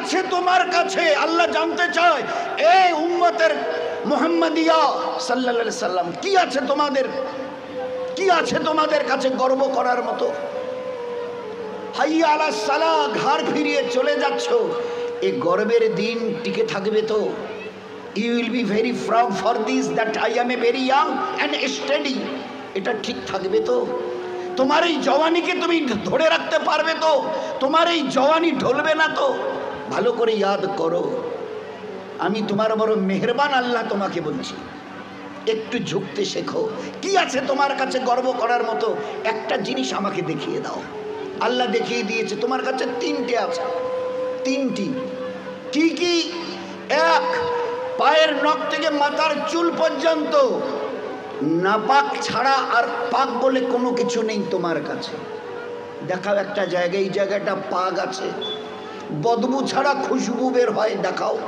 আছে তোমার কাছে, আল্লাহ জানতে চায়। এই উম্মতের মোহাম্মদিয়া সাল্লা সাল্লাম, কি আছে তোমাদের? কি আছে তোমাদের কাছে গর্ব করার মতো? হাইয়া সালা, ঘাড় ফিরিয়ে চলে যাচ্ছ। এই গর্বের দিন টিকে থাকবে তো। You will be very proud for this that I am a very young and study এটা ঠিক থাকবে তো। তোমার এই জওয়ানিকে তুমি ধরে রাখতে পারবে তো। তোমার এই জওয়ানি ঢলবে না তো। ভালো করে ইয়াদ করো। আমি তোমার বড় মেহরবান আল্লাহ তোমাকে বলছি। একটু ঝুঁকতে শেখো। কি আছে তোমার কাছে গর্ব করার মতো? একটা জিনিস আমাকে দেখিয়ে দাও। আল্লাহ দেখিয়ে দিয়েছে, তোমার কাছে তিনটে আছে। তিনটি। কি কি? এক, পায়ের নখ থেকে মাথার চুল পর্যন্ত। নাপাক ছাড়া আর পাক বলে কোনো কিছু নেই তোমার কাছে। দেখাও একটা জায়গায়, এই জায়গাটা পাক আছে। বদবু ছাড়া খুশবু বের হয়, দেখাও।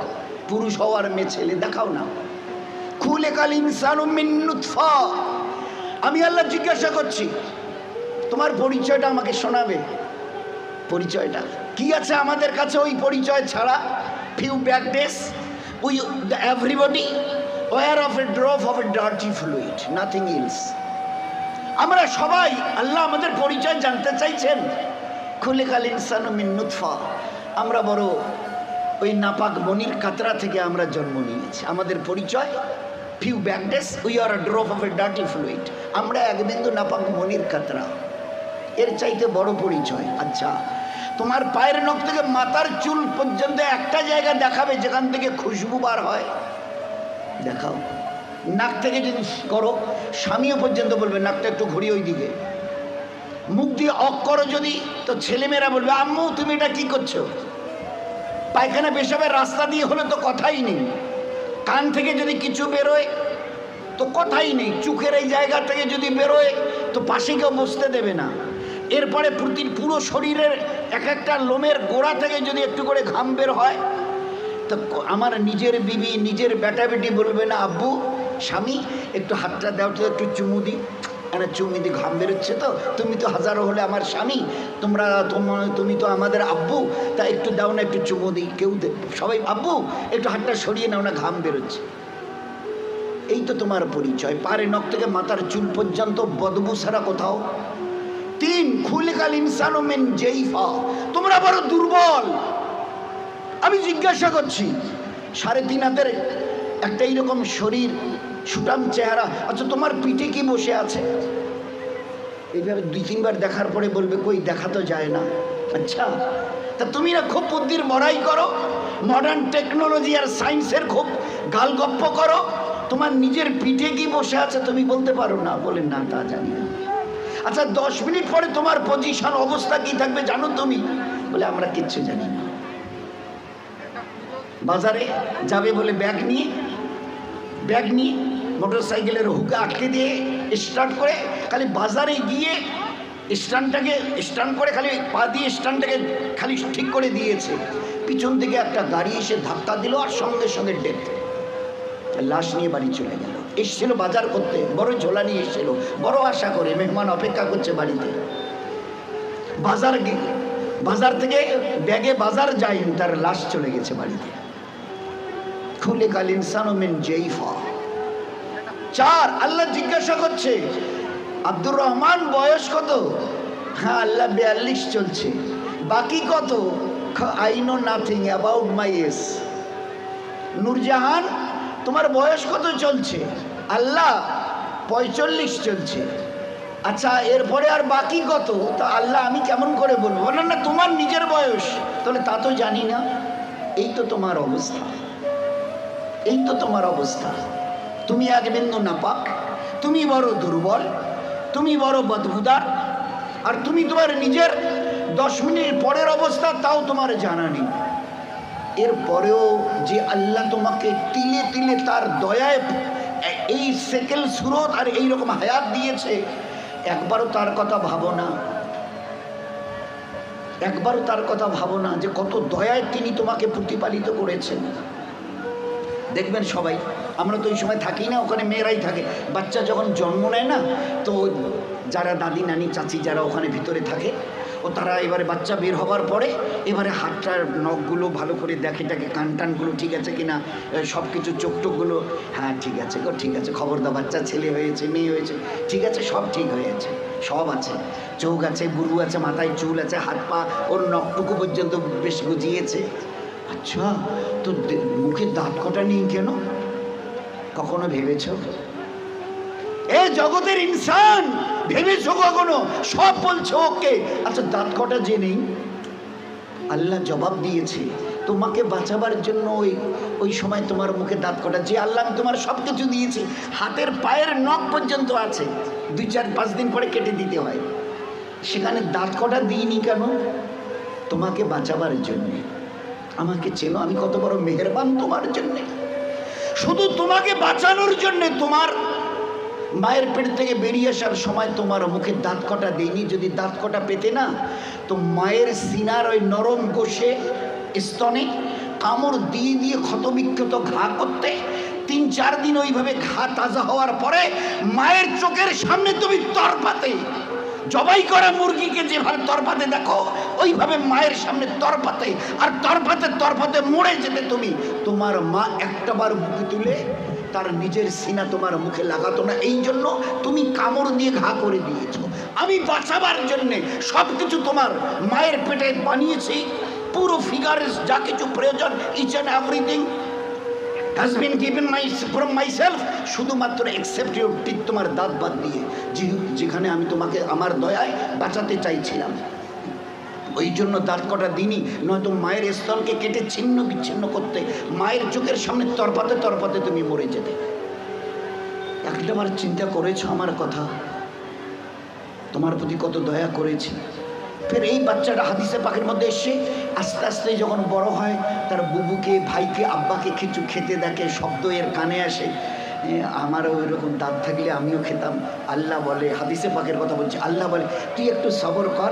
পুরুষ হওয়ার মেয়ে ছেলে, দেখাও না। খুলে কাল ইনসান আমি আল্লাহ জিজ্ঞাসা করছি, তোমার পরিচয়টা আমাকে শোনাবে? পরিচয়টা। কি আছে আমাদের কাছে ওই পরিচয় ছাড়া? Few back days we everybody were of a drop of a dirty fluid nothing else আমরা সবাই আল্লাহ আমাদের পরিচয় জানতে চাইছেন। খুলে কাল ইনসান আমরা বড় ওই নাপাক মনির কাতরা থেকে আমরা জন্ম নিয়েছি। আমাদের পরিচয় few back days we are drop of a dirty fluid আমরা এক বিন্দু নাপাক মনির কাতরা। এর চাইতে বড় পরিচয়। আচ্ছা তোমার পায়ের নখ থেকে মাথার চুল পর্যন্ত একটা জায়গা দেখাবে যেখান থেকে খুশবু বার হয়। দেখাও। নাক থেকে যদি করো, স্বামীও পর্যন্ত বলবে, নাকটা একটু ঘুরি ওই দিকে মুখ দিয়ে অক করো যদি, তো ছেলেমেয়েরা বলবে, আম্মু, তুমি এটা কি করছ? পায়খানা পেশাবের রাস্তা দিয়ে হলে তো কথাই নেই। কান থেকে যদি কিছু বেরোয়, তো কথাই নেই। চোখের এই জায়গা থেকে যদি বেরোয়, তো পাশে কেউ বসতে দেবে না। এরপরে প্রতি পুরো শরীরের এক একটা লোমের গোড়া থেকে যদি একটু করে ঘাম বের হয়, তো আমার নিজের বিবি, নিজের বেটা বেটি বলবে না, আব্বু, স্বামী, একটু হাতটা দাও, তো একটু চুমু দিই। মানে চুমু দি ঘাম বেরোচ্ছে তো, তুমি তো হাজারো হলে আমার স্বামী, তোমরা তুমি তো আমাদের আব্বু, তা একটু দাও না, একটু চুমু দিই, কেউ সবাই, আব্বু, একটু হাতটা সরিয়ে নাও না, ঘাম বেরোচ্ছে। এই তো তোমার পরিচয় পারে নখ থেকে মাথার চুল পর্যন্ত বদবু ছাড়া কোথাও? তিন খুলিকাল ইনসান মেন জেইফা, তোমরা বড় দুর্বল। আমি জিজ্ঞাসা করছি, সাড়ে তিন হাতের একটা এইরকম শরীর সুটাম চেহারা। আচ্ছা তোমার পিঠে কি বসে আছে? এইভাবে দুই তিনবার দেখার পরে বলবে, কই, দেখা তো যায় না। আচ্ছা তা তুমি না খুব বুদ্ধির মরাই করো মডার্ন টেকনোলজি আর সায়েন্সের খুব গালগপ্প করো। তোমার নিজের পিঠে কি বসে আছে তুমি বলতে পারো না বলে না, তা জানি না। আচ্ছা দশ মিনিট পরে তোমার পজিশন অবস্থা কি থাকবে জানো তুমি? বলে, আমরা কিচ্ছু জানি না। বাজারে যাবে বলে ব্যাগ নিয়ে ব্যাগ নিয়ে মোটর সাইকেলের হুকে আটকে দিয়ে স্টার্ট করে খালি বাজারে গিয়ে স্ট্যান্ডটাকে, স্ট্যান্ড করে খালি পা দিয়ে স্ট্যান্ডটাকে খালি ঠিক করে দিয়েছে। পিছন থেকে একটা গাড়ি এসে ধাক্কা দিল আর সঙ্গে সঙ্গে ডেথ লাশ নিয়ে বাড়ি চলে গেল। এসছিল বাজার করতে। বড় ঝোলা নিয়ে এসেছিল। বড় আশা করে মেহমান অপেক্ষা করছে বাড়িতে। বাজার বাজার থেকে ব্যাগে বাজার যায়নি, তার লাশ চলে গেছে বাড়িতে। খুলে কাল ইনসান মিন জেইফা চার, আল্লাহ জিজ্ঞাসা করছে, আব্দুর রহমান বয়স কত? হ্যাঁ আল্লাহ বিয়াল্লিশ চলছে। বাকি কত? I know nothing about my S Nurjahan, তোমার বয়স কত চলছে? আল্লাহ পঁয়চল্লিশ চলছে। আচ্ছা এরপরে আর বাকি কত? তা আল্লাহ আমি কেমন করে বলব? বললেন না, তোমার নিজের বয়স। তাহলে তা তো জানি না। এই তো তোমার অবস্থা। এই তো তোমার অবস্থা। তুমি এক বিন্দু নাপাক, তুমি বড় দুর্বল, তুমি বড় বদবুদার আর তুমি তোমার নিজের দশ মিনিট পরের অবস্থা তাও তোমার জানা নেই। এরপরেও যে আল্লাহ তোমাকে তিলে তিলে তার দয়ায় এই সেকেল সুরত আর এই রকম হায়াত দিয়েছে, একবারও তার কথা ভাবো না। একবারও তার কথা ভাবো না যে কত দয়ায় তিনি তোমাকে প্রতিপালিত করেছেন। দেখবেন সবাই। আমরা তো ওই সময় থাকি না, ওখানে মেয়েরাই থাকে। বাচ্চা যখন জন্ম নেয় না, তো যারা দাদি, নানি, চাচি যারা ওখানে ভিতরে থাকে, ও তারা এবারে বাচ্চা বের হবার পরে এবারে হাতটার নখগুলো ভালো করে দেখে টাকে কান টানগুলো ঠিক আছে কিনা সব কিছু চোখ টোকগুলো হ্যাঁ ঠিক আছে গো, ঠিক আছে, খবরদার বাচ্চা, ছেলে হয়েছে, মেয়ে হয়েছে, ঠিক আছে, সব ঠিক হয়েছে সব আছে। চোখ আছে বুরু আছে, মাথায় চুল আছে হাত পা ওর নখটুকু পর্যন্ত বেশ গুজিয়েছে। আচ্ছা তো মুখে দাঁত কটা নেই কেন? কখনো ভেবেছ? এ জগতের ইনসান, ভেবেছ কখনো? সব বলছো ওকে। আচ্ছা দাঁত কটা যে নেই? আল্লাহ জবাব দিয়েছে, তোমাকে বাঁচাবার জন্য ওই ওই সময় তোমার মুখে দাঁত কটা যে আল্লাহ আমি তোমার সব কিছু দিয়েছি, হাতের পায়ের নখ পর্যন্ত আছে, দুই চার পাঁচ দিন পরে কেটে দিতে হয়। সেখানে দাঁত কটা দিইনি কেন? তোমাকে বাঁচাবার জন্যে। আমাকে চেনো, আমি কত বড় মেহেরবান তোমার জন্যে। শুধু তোমাকে বাঁচানোর জন্যে তোমার মায়ের পেট থেকে বেরিয়ে আসার সময় তোমার মুখে দাঁত কটা দেয়নি যদি দাঁত কটা পেতে না, তো মায়ের সিনার ওই নরম কোষে, স্তনে কামড় দিয়ে দিয়ে ক্ষতবিক্ষত ঘা করতে, তিন চার দিন ওইভাবে ঘা তাজা হওয়ার পরে মায়ের চোখের সামনে তুমি তরপাতে। জবাই করা মুরগিকে যেভাবে তরপাতে দেখো, ওইভাবে মায়ের সামনে তরপাতে আর তরপাতে তরপাতে মরে যেতে তুমি। তোমার মা একটাবার বুকে তুলে তার নিজের সিনা তোমার মুখে লাগাতো না। এই জন্য তুমি কামড় দিয়ে ঘা করে দিয়েছ। আমি বাঁচাবার জন্যে সব কিছু তোমার মায়ের পেটে বানিয়েছি। পুরো ফিগারের যা কিছু প্রয়োজন each and everything has been given my from my self শুধুমাত্র এক্সেপ্ট ইউর টিক তোমার দাঁত বাদ দিয়ে। যে- যেখানে আমি তোমাকে আমার দয়ায় বাঁচাতে চাইছিলাম। ওই জন্য দাঁত কটা দিনই নয়তো মায়ের স্তনকে কেটে ছিন্ন বিচ্ছিন্ন করতে, মায়ের চোখের সামনে তরপাতে তরপাতে তুমি মরে যেতে। একটাবার চিন্তা করেছ আমার কথা? তোমার প্রতি কত দয়া করেছি। ফের এই বাচ্চাটা হাদিসে পাখির মধ্যে এসে আস্তে আস্তে যখন বড় হয়, তার বুবুকে, ভাইকে, আব্বাকে কিছু খেতে দেখে, শব্দ এর কানে আসে। আমারও ওইরকম দাঁত থাকলে আমিও খেতাম। আল্লাহ বলে, হাদিসে পাকের কথা বলছি, আল্লাহ বলে, তুই একটু সবর কর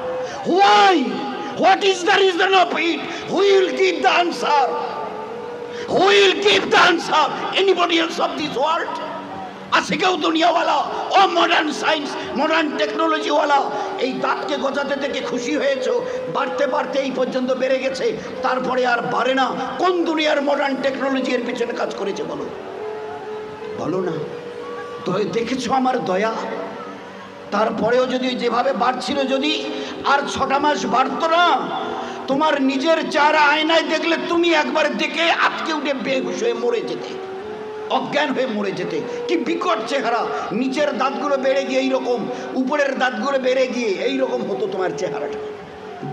Why what is the reason of it who will give the answer who will give the answer anybody else of this world আছে কেউ দুনিয়াওয়ালা ও মডার্ন সায়েন্স মডার্ন টেকনোলজিওয়ালা এই দাঁতকে গজাতে থেকে খুশি হয়েছো? বাড়তে বাড়তে এই পর্যন্ত বেড়ে গেছে। তারপরে আর বাড়ে না। কোন দুনিয়ার মডার্ন টেকনোলজি এর পিছনে কাজ করেছে বলো? বলো না। দেখেছ আমার দয়া? তারপরেও যদি যেভাবে বাড়ছিল যদি আর ছটা মাস বাড়তো না। তোমার নিজের চেহারা আয়নায় দেখলে তুমি একবার দেখে আটকে উঠে বেহুশ হয়ে মরে যেতে। অজ্ঞান হয়ে মরে যেতে। কি বিকট চেহারা। নিচের দাঁতগুলো বেড়ে গিয়ে এইরকম, উপরের দাঁতগুলো বেড়ে গিয়ে এইরকম হতো তোমার চেহারাটা।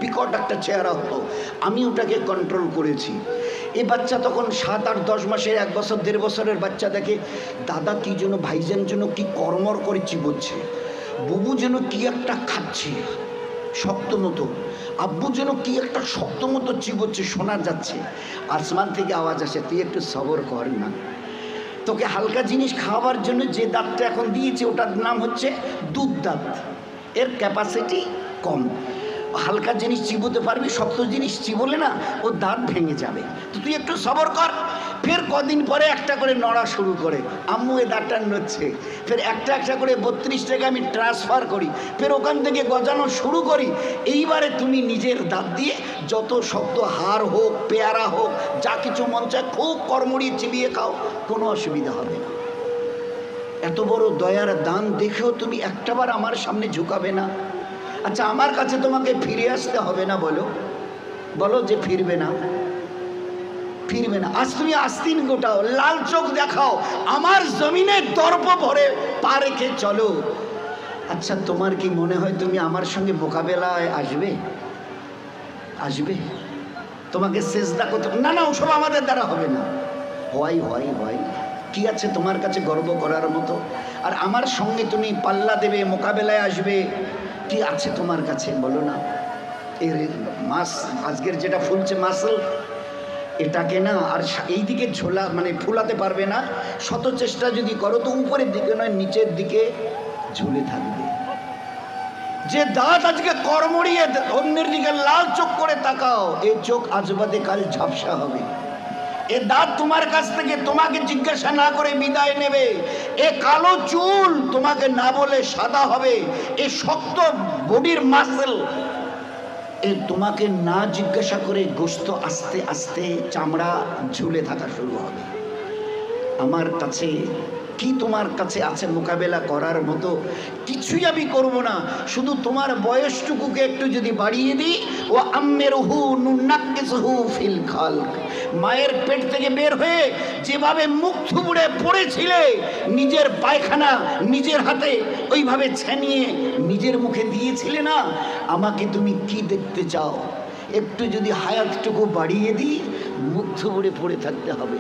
বিকট একটা চেহারা হতো। আমি ওটাকে কন্ট্রোল করেছি। এ বাচ্চা তখন সাত আট দশ মাসের, এক বছর, দেড় বছরের বাচ্চা দেখে, দাদা কি যেন ভাইজান যেন কি কর্মর করে চিবোচ্ছে বুবু যেন কি একটা খাচ্ছে। শক্ত মতো আব্বু যেন কি একটা শক্ত মতো চিবোচ্ছে শোনা যাচ্ছে। আসমান থেকে আওয়াজ আসে, তুই একটু সবর কর না। তোকে হালকা জিনিস খাওয়াবার জন্য যে দাঁতটা এখন দিয়েছে, ওটার নাম হচ্ছে দুধ দাঁত। এর ক্যাপাসিটি কম। হালকা জিনিস চিবোতে পারবি, শক্ত জিনিস চিবোলে না, ও দাঁত ভেঙে যাবে। তো তুই একটু সবর কর। ফের কদিন পরে একটা করে নড়া শুরু করে। আম্মু, এ দাঁতটা নড়ছে। ফের একটা একটা করে বত্রিশ টাকা আমি ট্রান্সফার করি। ফের ওখান থেকে গজানো শুরু করি। এইবারে তুমি নিজের দাঁত দিয়ে যত শক্ত হার হোক, পেয়ারা হোক, যা কিছু মন চায়, খুব কর্মড়িয়ে চিবিয়ে খাও। কোনো অসুবিধা হবে না। এত বড় দয়ার দান দেখেও তুমি একটাবার আমার সামনে ঝুঁকাবে না। আচ্ছা আমার কাছে তোমাকে ফিরে আসতে হবে না বলো? বলো যে ফিরবে না। ফিরবে না। আজ তুমি আস্তিন গোটাও, লাল চোখ দেখাও, আমার জমিনে দর্প ভরে পা রেখে চলো। আচ্ছা তোমার কি মনে হয় তুমি আমার সঙ্গে মোকাবেলায় আসবে? আসবে? তোমাকে সেজদা করতে না না, ওসব আমাদের দ্বারা হবে না। হয় হয় হয়। কি আছে তোমার কাছে গর্ব করার মতো? আর আমার সঙ্গে তুমি পাল্লা দেবে, মোকাবেলায় আসবে। কি আছে তোমার কাছে? বলো না। এর মাস, আজকের যেটা ফুলছে মাসল এটাকে না আর এই দিকে ঝোলা মানে ফুলাতে পারবে না। শত চেষ্টা যদি করো, তো উপরের দিকে নয়, নিচের দিকে ঝুলে থাকবে। যে দাঁত আজকে কর্মড়িয়ে অন্যের দিকে লাল চোখ করে তাকাও এই চোখ আজ বাদে কাল ঝাপসা হবে। এ দাঁত তোমার কাছ থেকে তোমাকে জিজ্ঞাসা না করে বিদায় নেবে। এ কালো চুল তোমাকে না বলে সাদা হবে। এ শক্ত বডির মাসেল তোমাকে না জিজ্ঞাসা করে গোস্ত আস্তে আস্তে চামড়া ঝুলে থাকা শুরু হবে। আমার কাছে কি তোমার কাছে আছে মোকাবেলা করার মতো? কিছুই আমি করব না। শুধু তোমার বয়সটুকুকে একটু যদি বাড়িয়ে দিই, ও আম্মের হু নুনাক্কেসহু ফিল খাল মায়ের পেট থেকে বের হয়ে যেভাবে মুখ থুবড়ে পড়েছিলে, নিজের পায়খানা নিজের হাতে ওইভাবে ছেনিয়ে নিজের মুখে দিয়েছিলে না? আমাকে তুমি কি দেখতে চাও? একটু যদি হায়াতটুকু বাড়িয়ে দিই, মুগ্ধ করে পড়ে থাকতে হবে।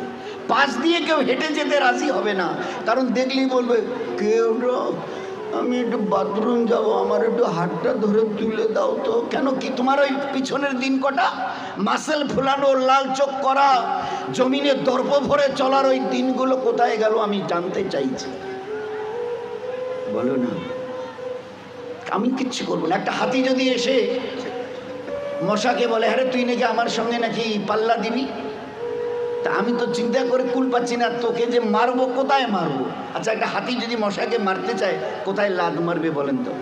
পাশ দিয়ে কেউ হেঁটে যেতে রাজি হবে না। কারণ দেখলেই বলবে, কেউ আমি একটু বাথরুম যাব, আমার একটু হাতটা ধরে তুলে দাও তো। কেন কি তোমার ওই পিছনের দিন কটা? মাসেল ফুলানো, লাল চোখ করা, জমিনে দর্প ভরে চলার ওই দিনগুলো কোথায় গেল আমি জানতে চাইছি। বলো না। আমি কিচ্ছু করব না। একটা হাতি যদি এসে মশাকে বলে হ্যাঁ তুই নাকি আমার সঙ্গে নাকি পাল্লা দিবি? তা আমি তো চিন্তা করে কুল পাচ্ছি না, তোকে যে মারবো, কোথায় মারবো? আচ্ছা একটা হাতি যদি মশাকে মারতে চায়, কোথায় লাদ মারবে বলেন তো?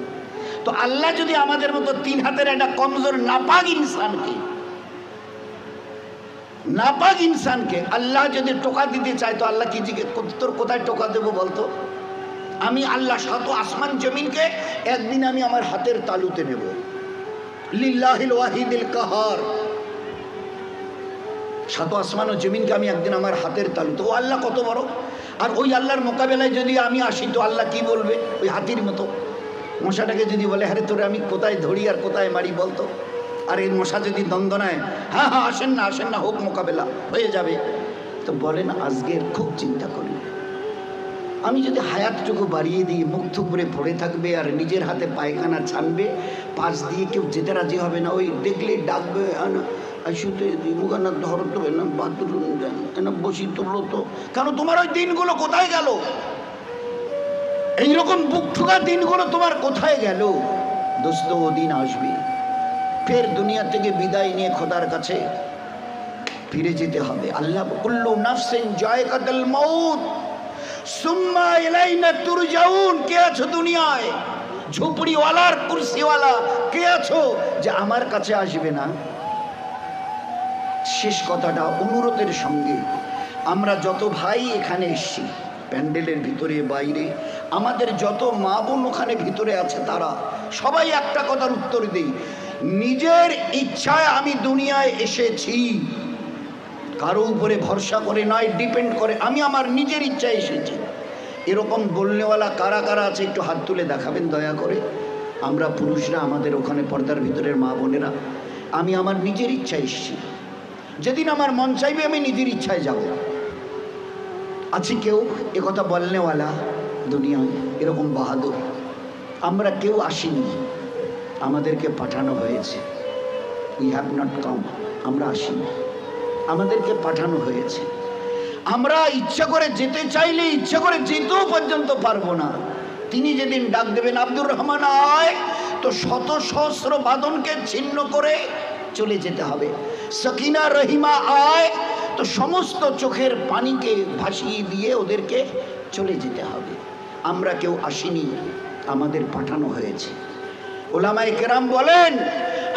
তো আল্লাহ যদি আমাদের মতো তিন হাতের একটা কমজোর, নাপাক ইনসানকে নাপাক ইনসানকে আল্লাহ যদি টোকা দিতে চায়, তো আল্লাহ কি তোর কোথায় টোকা দেবো বলতো? আমি আল্লাহ শত আসমান জমিনকে একদিন আমি আমার হাতের তালুতে নেব। লিল্লাহিল কাহার। সাত আসমান ও জমিনকে আমি একদিন আমার হাতের তালুতে ও আল্লাহ কত বড়? আর ওই আল্লাহর মোকাবেলায় যদি আমি আসি, তো আল্লাহ কি বলবে? ওই হাতির মতো। মশাটাকে যদি বলে হ্যাঁ তোরে আমি কোথায় ধরি আর কোথায় মারি বলতো আর এই মশা যদি দ্বন্দ্বনায় হ্যাঁ হ্যাঁ আসেন না আসেন না, হোক মোকাবেলা, হয়ে যাবে। তো বলেন আজকের খুব চিন্তা করি। আমি যদি হায়াতটুকু বাড়িয়ে দিই, মুখ থুকরে পড়ে থাকবে আর নিজের হাতে পায়খানা ছানবে, পাশ দিয়ে কেউ যেতে রাজি হবে না, ওই দেখলে ডাকবে শুতে মুখানা ধর তো না, বাথরুম এনা বসি তুললো তো। কেন তোমার ওই দিনগুলো কোথায় গেল? এইরকম বুক ঠুকা দিনগুলো তোমার কোথায় গেল? দোস্ত, ও দিন আসবে। ফের দুনিয়া থেকে বিদায় নিয়ে খোদার কাছে ফিরে যেতে হবে। আল্লাহ কুল্লু নাফসিন জায়কাতুল মউত। সুম্মা তুরজাউন, কে আছো দুনিয়ায়? ঝুপড়িওয়ালার কে আছো? যে আমার কাছে আসবে না। শেষ কথাটা অনুরোধের সঙ্গে, আমরা যত ভাই এখানে এসছি, প্যান্ডেলের ভিতরে, বাইরে, আমাদের যত মা বোন ওখানে ভিতরে আছে তারা, সবাই একটা কথার উত্তর দিই। নিজের ইচ্ছায় আমি দুনিয়ায় এসেছি। কারও উপরে ভরসা করে নয় ডিপেন্ড করে। আমি আমার নিজের ইচ্ছায় এসেছি। এরকম বলনেওয়ালা কারা কারা আছে একটু হাত তুলে দেখাবেন দয়া করে। আমরা পুরুষরা আমাদের ওখানে পর্দার ভিতরের মা বোনেরা। আমি আমার নিজের ইচ্ছায় এসেছি। যেদিন আমার মন চাইবে আমি নিজের ইচ্ছায় যাব। আছে কেউ একথা বলনেওয়ালা দুনিয়ায়? এরকম বাহাদুর। আমরা কেউ আসিনি। আমাদেরকে পাঠানো হয়েছে। উই হ্যাভ নট কাম আমরা আসিনি। আমাদেরকে পাঠানো হয়েছে। আমরা ইচ্ছা করে যেতে চাইলে ইচ্ছা করে যেতেও পর্যন্ত পারব না। তিনি যেদিন ডাক দেবেন, আব্দুর রহমান আয়! তো শত সহস্র বাদনকে ছিন্ন করে চলে যেতে হবে। সকিনা রহিমা আয়! তো সমস্ত চোখের পানিকে ভাসিয়ে দিয়ে ওদেরকে চলে যেতে হবে। আমরা কেউ আসিনি, আমাদের পাঠানো হয়েছে। ওলামায় কেরাম বলেন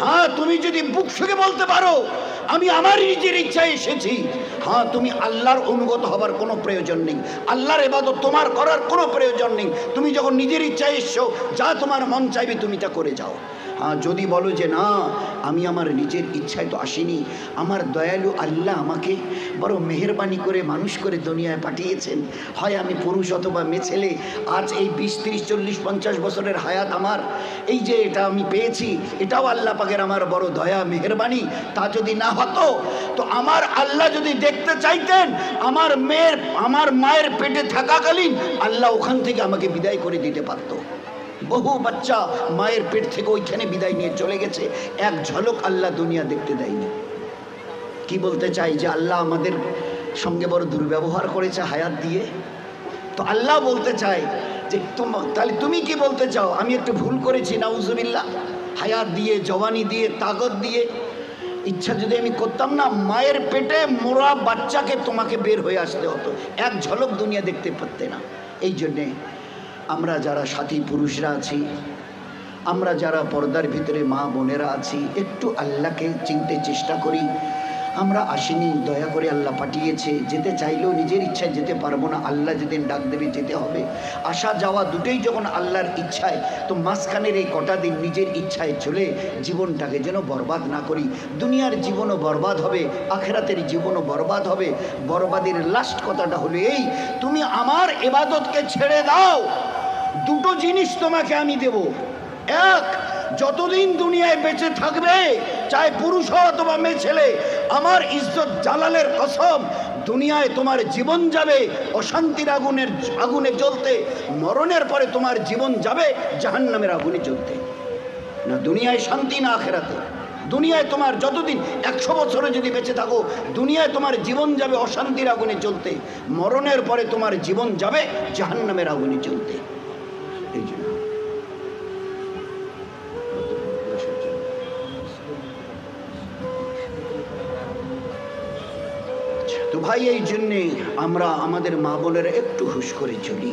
হ্যাঁ তুমি যদি বুক থেকে বলতে পারো আমি আমার নিজের ইচ্ছায় এসেছি। হ্যাঁ তুমি আল্লাহর অনুগত হবার কোনো প্রয়োজন নেই। আল্লাহর এবাদত তোমার করার কোনো প্রয়োজন নেই। তুমি যখন নিজের ইচ্ছায় এসছো, যা তোমার মন চাইবে তুমি তা করে যাও। যদি বলো যে না, আমি আমার নিজের ইচ্ছায় তো আসিনি, আমার দয়ালু আল্লাহ আমাকে বড় মেহরবানি করে মানুষ করে দুনিয়ায় পাঠিয়েছেন। হয় আমি পুরুষ অথবা মেয়ে ছেলে, আজ এই বিশ, তিরিশ, চল্লিশ, পঞ্চাশ বছরের হায়াত আমার। এই যে এটা আমি পেয়েছি, এটাও আল্লাহ পাকের আমার বড় দয়া, মেহরবানি। তা যদি না হতো, তো আমার আল্লাহ যদি দেখতে চাইতেন, আমার মেয়ের, আমার মায়ের পেটে থাকাকালীন আল্লাহ ওখান থেকে আমাকে বিদায় করে দিতে পারতো। বহু বাচ্চা মায়ের পেট থেকে ওইখানে বিদায় নিয়ে চলে গেছে। এক ঝলক আল্লাহ দুনিয়া দেখতে দেয়নি। কি বলতে চাই যে আল্লাহ আমাদের সঙ্গে বড় দুর্ব্যবহার করেছে হায়াত দিয়ে? তো আল্লাহ বলতে চায় যে তাহলে তুমি কি বলতে চাও? আমি একটু ভুল করেছি, নাউজুবিল্লাহ। হায়াত দিয়ে, জবানি দিয়ে, তাগত দিয়ে। ইচ্ছা যদি আমি করতাম না, মায়ের পেটে মোরা বাচ্চাকে তোমাকে বের হয়ে আসতে হতো। এক ঝলক দুনিয়া দেখতে পারতে না। এই জন্যে আমরা যারা সাথী পুরুষরা আছি, আমরা যারা পর্দার ভিতরে মা বোনেরা আছি, একটু আল্লাহকে চিনতে চেষ্টা করি। আমরা আসিনি, দয়া করে আল্লাহ পাঠিয়েছে। যেতে চাইলেও নিজের ইচ্ছায় যেতে পারব না, আল্লাহ যেদিন ডাক দেবে যেতে হবে। আসা যাওয়া দুটোই যখন আল্লাহর ইচ্ছায়, তো মাঝখানের এই কটা দিন নিজের ইচ্ছায় চলে জীবনটাকে যেন বরবাদ না করি। দুনিয়ার জীবনও বরবাদ হবে, আখেরাতের জীবনও বরবাদ হবে। বরবাদের লাস্ট কথাটা হলো এই, তুমি আমার এবাদতকে ছেড়ে দাও। দুটো জিনিস তোমাকে আমি দেব। এক, যতদিন দুনিয়ায় বেঁচে থাকবে, চাই পুরুষ হও অথবা মেয়ে ছেলে আমার ইজ্জত জালালের কসম, দুনিয়ায় তোমার জীবন যাবে, অশান্তির আগুনের, আগুনে জ্বলতে, মরণের পরে তোমার জীবন যাবে, জাহান্নামের আগুনে জ্বলতে। না দুনিয়ায় শান্তি, না আখেরাতে। দুনিয়ায় তোমার যতদিন একশো বছরে যদি বেঁচে থাকো, দুনিয়ায় তোমার জীবন যাবে অশান্তির আগুনে চলতে মরণের পরে তোমার জীবন যাবে, জাহান্নামের আগুনে চলতে এই জন্য তো ভাই, এই জন্যে আমরা আমাদের মা বোনের একটু হুশ করে চলি।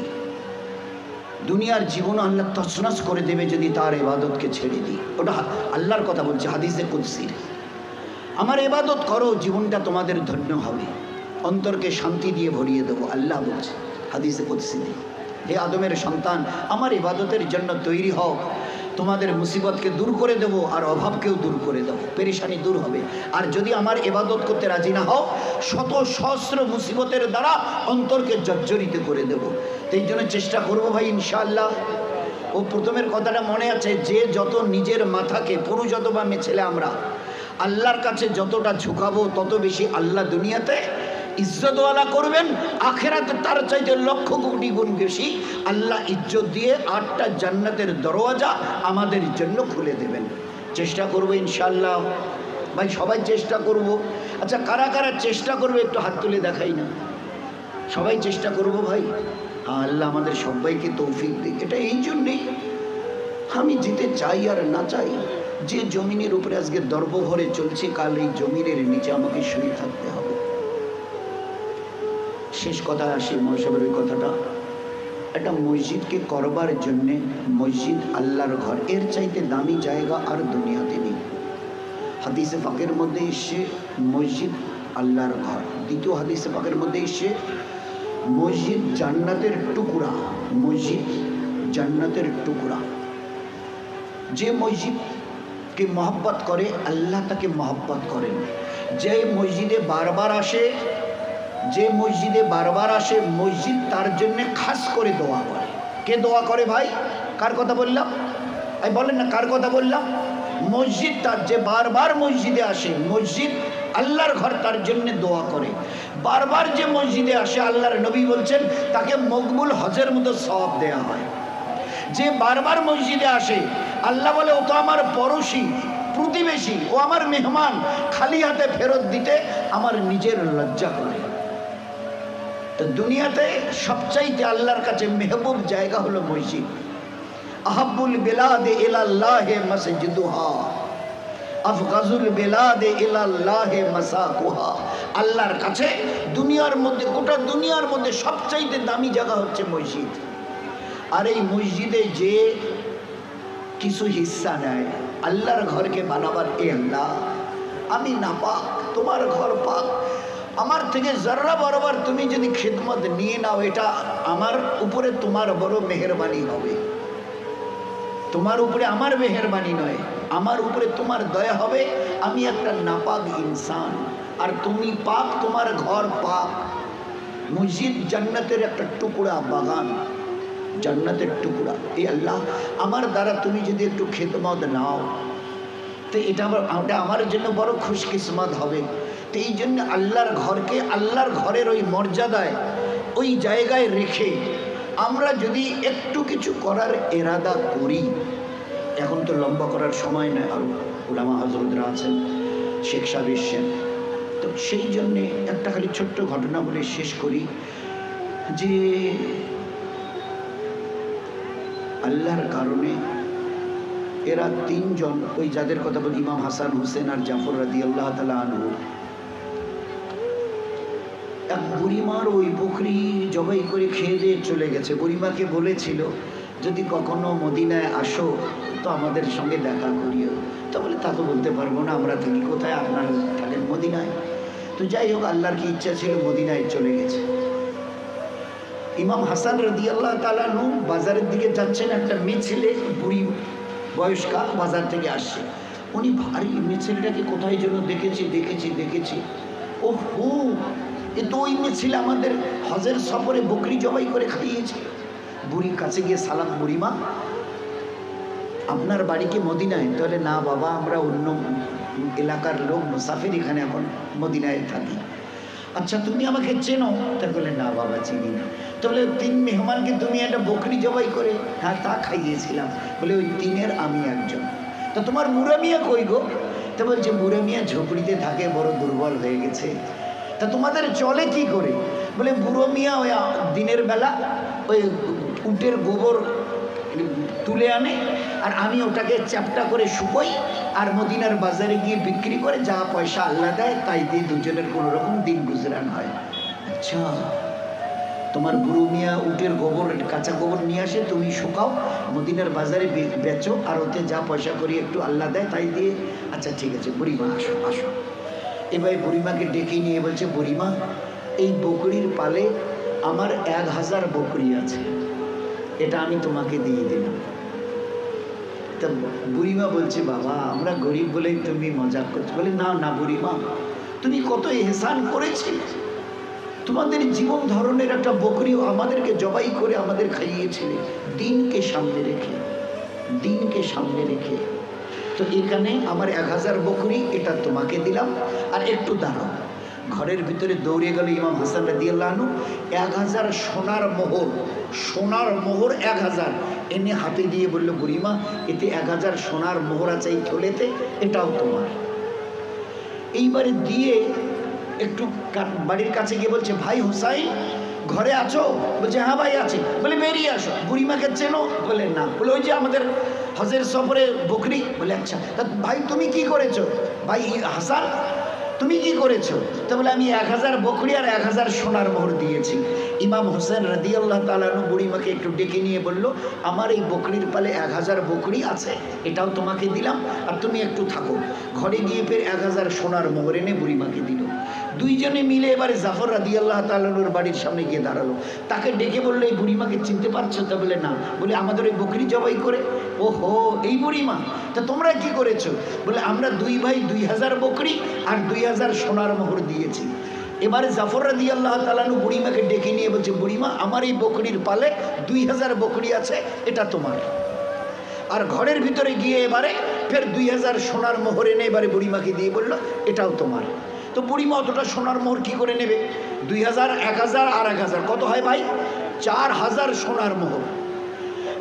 দুনিয়ার জীবন আল্লাহ তছনছ করে দেবে যদি তার এবাদতকে ছেড়ে দিই। ওটা আল্লাহর কথা বলছে, হাদিসে কুদ্সির আমার এবাদত করো, জীবনটা তোমাদের ধন্য হবে। অন্তরকে শান্তি দিয়ে ভরিয়ে দেবো, আল্লাহ বলছে, হাদিসে কুদ্সি হে আদমের সন্তান, আমার ইবাদতের জন্য তৈরি হও। তোমাদের মুসিবতকে দূর করে দেব আর অভাবকেও দূর করে দেবো। পেরেশানি দূর হবে। আর যদি আমার এবাদত করতে রাজি না হও, শত সহস্র মুসিবতের দ্বারা অন্তরকে জর্জরিত করে দেব। এই জন্য চেষ্টা করব ভাই, ইনশাআল্লাহ। ও প্রথমের কথাটা মনে আছে, যে যত নিজের মাথাকে পুরুষ অথবা মেয়ে ছেলে আমরা, আল্লাহর কাছে যতটা ঝুঁকাবো, তত বেশি আল্লাহ দুনিয়াতে ইজ্জতওয়ালা করবেন, আখেরাতে তার চাইতে লক্ষ কোটি গুণ বেশি। আল্লাহ ইজ্জত দিয়ে আটটা জান্নাতের দরওয়াজা আমাদের জন্য খুলে দেবেন। চেষ্টা করব ইনশাল্লাহ ভাই, সবাই চেষ্টা করব। আচ্ছা কারা কারা চেষ্টা করবে একটু হাত তুলে দেখাই না। সবাই চেষ্টা করব ভাই। হ্যাঁ আল্লাহ আমাদের সবাইকে তৌফিক দিক। এটা এই জন্যেই। আমি যেতে চাই আর না চাই, যে জমিনের উপরে আজকে দর্বভরে চলছে, কাল এই জমিনের নিচে আমাকে শুয়ে থাকতে হবে। শেষ কথা আসি মহাসবের ওই কথাটা। একটা মসজিদকে করবার জন্যে মসজিদ আল্লাহর ঘর, এর চাইতে দামি জায়গা আর দুনিয়াতে নেই। হাদিসে পাকের মধ্যে এসে মসজিদ আল্লাহর ঘর। দ্বিতীয় হাদিসে পাকের মধ্যে এসে মসজিদ জান্নাতের টুকরা, মসজিদ জান্নাতের টুকরা। যে মসজিদকে মহব্বত করে, আল্লাহ তাকে মহব্বত করেন। যে মসজিদে বারবার আসে যে মসজিদে বারবার আসে, মসজিদ তার জন্যে খাস করে দোয়া করে। কে দোয়া করে ভাই? কার কথা বললাম? এই বলেন না, কার কথা বললাম? মসজিদ তার যে বারবার মসজিদে আসে, মসজিদ আল্লাহর ঘর তার জন্য দোয়া করে। বারবার যে মসজিদে আসে, আল্লাহর নবী বলছেন, তাকে মকবুল হজের মতো সব দেয়া হয়। যে বারবার মসজিদে আসে, আল্লাহ বলে, ও তো আমার পড়োশি, প্রতিবেশী, ও আমার মেহমান, খালি হাতে ফেরত দিতে আমার নিজের লজ্জা করে। তো দুনিয়াতে সবচাইতে আল্লাহর কাছে মেহবুব জায়গা হলো মসজিদ। আহাবুল বেলাদে ইলাল্লাহে মসজিদুহা। আফগাজুল বেলাদে ইলাল্লাহে মাসাকুহা। আল্লাহর কাছে দুনিয়ার মধ্যে, গোটা দুনিয়ার মধ্যে সবচাইতে দামি জায়গা হচ্ছে মসজিদ। আর এই মসজিদে যে কিছু হিস্সা নেয়, আল্লাহর ঘরকে বানাবার এ আল্লাহ। আমি না পাক তোমার ঘর পাক। আমার থেকে জর্রা বরাবর তুমি যদি খিদমত নিয়ে নাও, এটা আমার উপরে তোমার বড় মেহরবানি হবে। তোমার উপরে আমার মেহরবানি নয়, আমার উপরে তোমার দয়া হবে। আমি একটা নাপাক ইনসান, আর তুমি পাক তোমার ঘর পাক মসজিদ জান্নাতের একটা টুকরা, বাগান জান্নাতের টুকরা। এই আল্লাহ, আমার দ্বারা তুমি যদি একটু খেদমত নাও, তো এটা আমার আমার জন্য বড় খুশকিসমত হবে। এই জন্য আল্লাহর ঘরকে আল্লাহর ঘরের ওই মর্যাদায়, ওই জায়গায় রেখে আমরা যদি একটু কিছু করার এরাদা করি, এখন তো লম্বা করার সময় নয়, আর উলামা হজরতরা আছেন, শেখ সাহেব এসছেন। তো সেই জন্যে একটা খালি ছোট্ট ঘটনা বলে শেষ করি, যে আল্লাহর কারণে এরা তিনজন, ওই যাদের কথা বলি ইমাম হাসান, হোসেন আর জাফর রাদি আল্লাহ তালা আনহু এক বুড়িমার ওই পুকুরি জবাই করে খেয়ে দিয়ে চলে গেছে। বুড়িমাকে বলেছিল, যদি কখনো মদিনায় আসো, তো আমাদের সঙ্গে দেখা করিও। তো বলে, তা তো বলতে পারব না, আমরা থাকি কোথায়? আপনারা থাকেন মদিনায়। তো যাই হোক, আল্লাহর কি ইচ্ছা ছিল, মদিনায় চলে গেছে। ইমাম হাসান রদি আল্লাহ তালানু বাজারের দিকে যাচ্ছেন একটা মেয়ে ছেলে বুড়ি বয়স্কা বাজার থেকে আসছে। উনি ভারী মেয়ে ছেলেটাকে কোথায় যেন দেখেছি দেখেছি দেখেছি। ও হু এ তো ওই মেয়ে ছেলে আমাদের হজের সফরে বকরি জবাই করে খাইয়েছে বুড়ির কাছে গিয়ে সালাম, বুড়িমা, আপনার বাড়ি কি মদিনায়? তাহলে না বাবা, আমরা অন্য এলাকার লোক, মুসাফির এখানে এখন মদিনায় থাকি। আচ্ছা তুমি আমাকে চেনো? তা বলে, না বাবা, চিনি না। তাহলে তিন মেহমানকে তুমি একটা বকরি জবাই করে হ্যাঁ তা খাইয়েছিলাম। বলে, ওই তিনের আমি একজন। তো তোমার মুরামিয়া কই গো? তো বলছে মুরামিয়া ঝুপড়িতে থাকে, বড় দুর্বল হয়ে গেছে। তা তোমাদের চলে কি করে? বলে, বুড়ো মিয়া ওই দিনের বেলা ওই উটের গোবর তুলে আনে, আর আমি ওটাকে চ্যাপটা করে শুকোই, আর মদিনার বাজারে গিয়ে বিক্রি করে যা পয়সা আল্লাহ দেয়, তাই দিয়ে দুজনের কোনো রকম দিন গুজরান হয়। আচ্ছা তোমার বুড়ো মিয়া উটের গোবর, কাঁচা গোবর নিয়ে আসে, তুমি শুকাও, মদিনার বাজারে বেচো, আর ওতে যা পয়সা করি একটু আল্লাহ দেয়, তাই দিয়ে। আচ্ছা ঠিক আছে বুড়িমা আসো আসো। এবার বুড়িমাকে ডেকে নিয়ে বলছে, বুড়িমা, এই বকরির পালে আমার এক হাজার বকরি আছে। এটা আমি তোমাকে দিয়ে দিলাম। তা বুড়িমা বলছে, বাবা, আমরা গরিব বলেই তুমি মজা করছ। বলে, না না বুড়িমা, তুমি কত এহসান করেছিলে তোমাদের জীবন ধরনের একটা বকরিও আমাদেরকে জবাই করে আমাদের খাইয়েছিলে। দিনকে সামনে রেখে, দিনকে সামনে রেখে। তো এখানে আমার এক হাজার বকরি এটা তোমাকে দিলাম। আর একটু দাঁড়াও। ঘরের ভিতরে দৌড়ে গেল ইমাম হাসান রাদিয়াল্লাহু এক হাজার সোনার মোহর সোনার মোহর এক হাজার। এনে হাতে দিয়ে বলল, বুড়িমা, এতে এক হাজার সোনার মোহর আছে এই থলেতে, এটাও তোমার। এইবারে দিয়ে একটু বাড়ির কাছে গিয়ে বলছে, ভাই হুসাইন, ঘরে আছো? বলছে হ্যাঁ ভাই, আছি। বলে, বেরিয়ে আসো। বুড়িমাকে চেনো? বলে, না। বলে, ওই যে আমাদের হজের সফরে বকরি বলে আচ্ছা তা ভাই তুমি কি করেছ? ভাই, হাসান, তুমি কি করেছ? তো বলে, আমি এক হাজার বকরি আর এক হাজার সোনার মোহর দিয়েছি। ইমাম হোসেন রাদি আল্লাহ তালানু বুড়িমাকে একটু ডেকে নিয়ে বলল, আমার এই বকরির পালে এক হাজার বকরি আছে, এটাও তোমাকে দিলাম, আর তুমি একটু থাকো। ঘরে গিয়ে ফের এক হাজার সোনার মোহর এনে বুড়িমাকে দিল। দুইজনে মিলে এবারে জাফর রাদি আল্লাহ তালানুর বাড়ির সামনে গিয়ে দাঁড়াল। তাকে ডেকে বলল, এই বুড়িমাকে চিনতে পারছ? তা বলে, না। বলে, আমাদের ওই বকরি জবাই করে। ও হো এই বুড়িমা? তা তোমরা কি করেছ? বলে, আমরা দুই ভাই দুই হাজার বকরি আর দুই হাজার সোনার মোহর দিয়েছি। এবারে জাফর রাদি আল্লাহ তালানু বুড়িমাকে ডেকে নিয়ে বলছে, বুড়িমা, আমার এই বকরির পালে দুই হাজার বকরি আছে, এটা তোমার। আর ঘরের ভিতরে গিয়ে এবারে ফের দুই হাজার সোনার মোহর এনে এবারে বুড়িমাকে দিয়ে বলল, এটাও তোমার। তো বুড়িমা অতটা সোনার মোহর কি করে নেবে? দুই হাজার, এক হাজার আর এক হাজার। কত হয় ভাই? চার হাজার সোনার মোহর।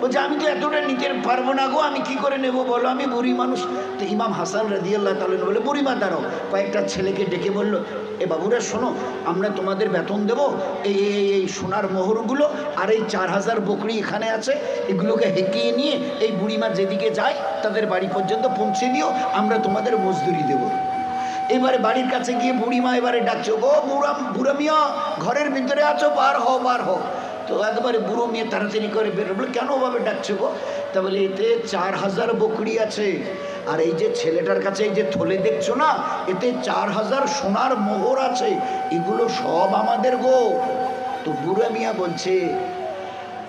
বলছে, আমি তো এতটা নিতে পারব না গো, আমি কি করে নেব বলো? আমি বুড়ি মানুষ। তো ইমাম হাসান রাদিয়াল্লাহ তালেন বলে বুড়িমা দাঁড়াও। কয়েকটা ছেলেকে ডেকে বলল, এ বাবুরা, শোনো, আমরা তোমাদের বেতন দেব এই, এই- এই সোনার মোহরগুলো আর এই চার হাজার বকরি এখানে আছে, এগুলোকে হেঁকিয়ে নিয়ে এই বুড়িমা যেদিকে যায়, তাদের বাড়ি পর্যন্ত পৌঁছে দিও, আমরা তোমাদের মজদুরি দেবো। এবারে বাড়ির কাছে গিয়ে বুড়িমা এবারে ডাকছো, ও বুড়া বুড়া মিয়া, ঘরের ভিতরে আছো, বার হও বার হও। তো একবারে বুড়ো মেয়ে তাড়াতাড়ি করে বেরো বলে কেন ভাবে ডাকছো গো? তা বলে, এতে চার হাজার বকরি আছে, আর এই যে ছেলেটার কাছে এই যে থলে দেখছ না, এতে চার হাজার সোনার মোহর আছে, এগুলো সব আমাদের গো। তো বুড়া মিয়া বলছে,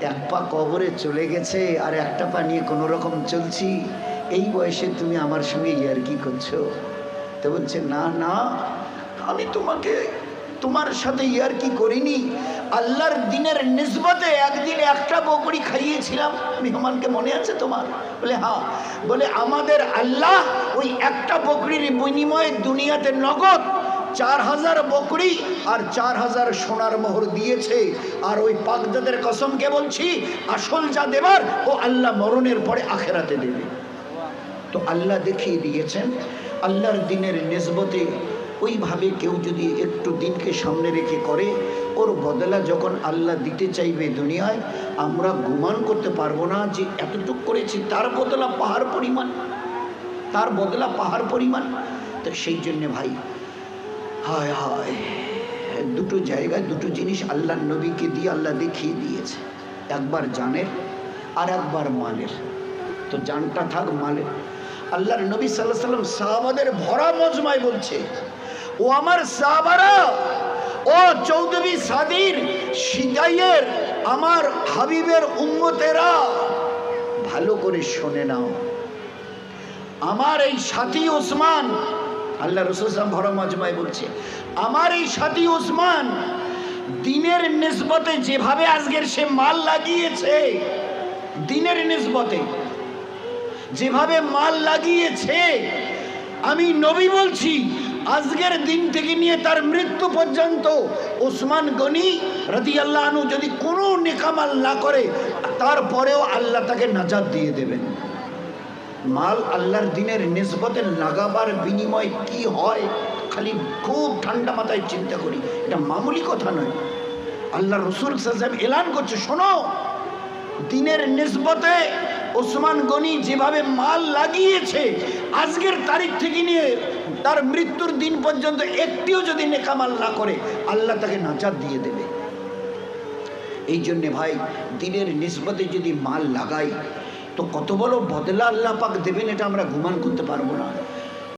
এক পা কবরে চলে গেছে, আর একটা পা নিয়ে কোনো রকম চলছি, এই বয়সে তুমি আমার সঙ্গে ইয়ার কি করছ। তো বলছে, না না, আমি তোমাকে, তোমার সাথে ইয়ার কি করিনি। আল্লাহর দিনের নিসবতে একদিন একটা বকরি খাইয়েছিলাম। মেহমানকে মনে আছে তোমার? বলে হ্যাঁ বলে, আমাদের আল্লাহ ওই একটা বকরির বিনিময়ে দুনিয়াতে নগদ চার হাজার বকরি আর চার হাজার সোনার মোহর দিয়েছে। আর ওই পাকজাদের কসমকে বলছি, আসল যা দেবার ও আল্লাহ মরণের পরে আখেরাতে দেবে। তো আল্লাহ দেখিয়ে দিয়েছেন আল্লাহর দিনের নেসবতে ওইভাবে কেউ যদি একটু দিনকে সামনে রেখে করে, ওর বদলা যখন আল্লাহ দিতে চাইবে দুনিয়ায়, আমরা গুমান করতে পারব না যে এতটুক করেছি, তার বদলা পাহাড় পরিমাণ। তার বদলা পাহাড় পরিমাণ। তো সেই জন্যে ভাই, হায় হায়, দুটো জায়গায় দুটো জিনিস আল্লাহ নবীকে দিয়ে আল্লাহ দেখিয়ে দিয়েছে। একবার জানের আর একবার মালের তো জানটা থাক মালের। আল্লাহর নবী সাল্লাহ সাল্লাম সাহাবাদের ভরা মজমায় বলছে, ও আমার সাহাবারা, ও চৌধুরী সাদির সিদাইয়ের আমার হাবিবের উম্মতেরা, ভালো করে শোনে নাও। আমার এই সাথী ওসমান, আল্লাহ রসুলাম ভরা মজমায় বলছে, আমার এই সাথী ওসমান দিনের নিসবতে যেভাবে আজকের সে মাল লাগিয়েছে, দিনের নিসবতে যেভাবে মাল লাগিয়েছে, আমি নবী বলছি, আজকের দিন থেকে নিয়ে তার মৃত্যু পর্যন্ত ওসমান গনি রাদি আল্লাহ আনু যদি কোনো নেকামাল না করে, তারপরেও আল্লাহ তাকে নাজাদ দিয়ে দেবেন। মাল আল্লাহর দিনের নিসবতে লাগাবার বিনিময় কি হয়, খালি খুব ঠান্ডা মাথায় চিন্তা করি। এটা মামুলি কথা নয়। আল্লাহ রসুল সাহেব এলান করছে, শোনো, দিনের নিসবতে ওসমান গনি যেভাবে মাল লাগিয়েছে, আজকের তারিখ থেকে নিয়ে তার মৃত্যুর দিন পর্যন্ত একটিও যদি নেকামাল না করে, আল্লাহ তাকে নাচার দিয়ে দেবে। এই জন্যে ভাই, দিনের নিসবতে যদি মাল লাগাই, তো কত বড় বদলা আল্লাহ পাক দেবেন এটা আমরা গুমান করতে পারব না।